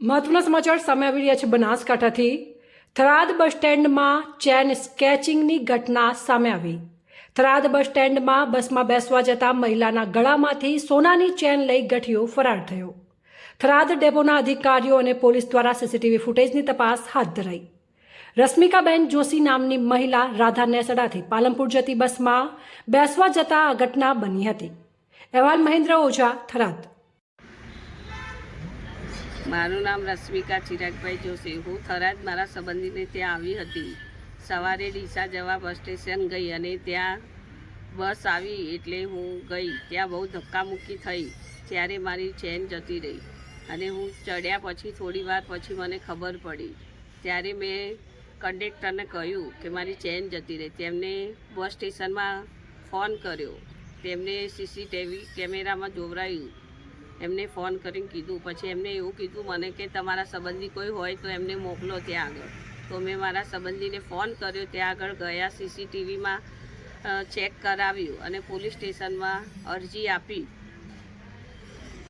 મહત્વના સમાચાર સામે આવી રહ્યા છે બનાસકાંઠાથી. થરાદ બસ સ્ટેન્ડમાં ચેન સ્કેચિંગની ઘટના સામે આવી. થરાદ બસ સ્ટેન્ડમાં બસમાં બેસવા જતા મહિલાના ગળામાંથી સોનાની ચેન લઈ ગઠિયો ફરાર થયો. થરાદ ડેપોના અધિકારીઓ અને પોલીસ દ્વારા સીસીટીવી ફૂટેજની તપાસ હાથ ધરાઈ. રશ્મિકાબેન જોશી નામની મહિલા રાધા નેસડાથી પાલનપુર જતી બસમાં બેસવા જતા આ ઘટના બની હતી. અહેવાલ મહેન્દ્ર ઓઝા, થરાદ. મારું નામ રશ્મિકા ચિરાગભાઈ જોશી. હું થરાદ મારા સંબંધીને ત્યાં આવી હતી. સવારે ડીસા જવા બસ સ્ટેશન ગઈ અને ત્યાં બસ આવી એટલે હું ગઈ. ત્યાં બહુ ધક્કામુક્કી થઈ. ત્યારે મારી ચેન જતી રહી અને હું ચડ્યા પછી થોડી વાર પછી મને ખબર પડી. ત્યારે મેં કંડક્ટરને કહ્યું કે મારી ચેન જતી રહી. તેમને બસ સ્ટેશનમાં ફોન કર્યો. તેમને સીસીટીવી કેમેરામાં જોવરાયું એમને ફોન કરીને કીધું. પછી એમને એવું કીધું, મને કે તમારા સંબંધી કોઈ હોય તો એમને મોકલો ત્યાં આગળ. તો મેં મારા સંબંધીને ફોન કર્યો, ત્યાં આગળ ગયા સીસીટીવીમાં ચેક કરાવ્યું અને પોલીસ સ્ટેશનમાં અરજી આપી.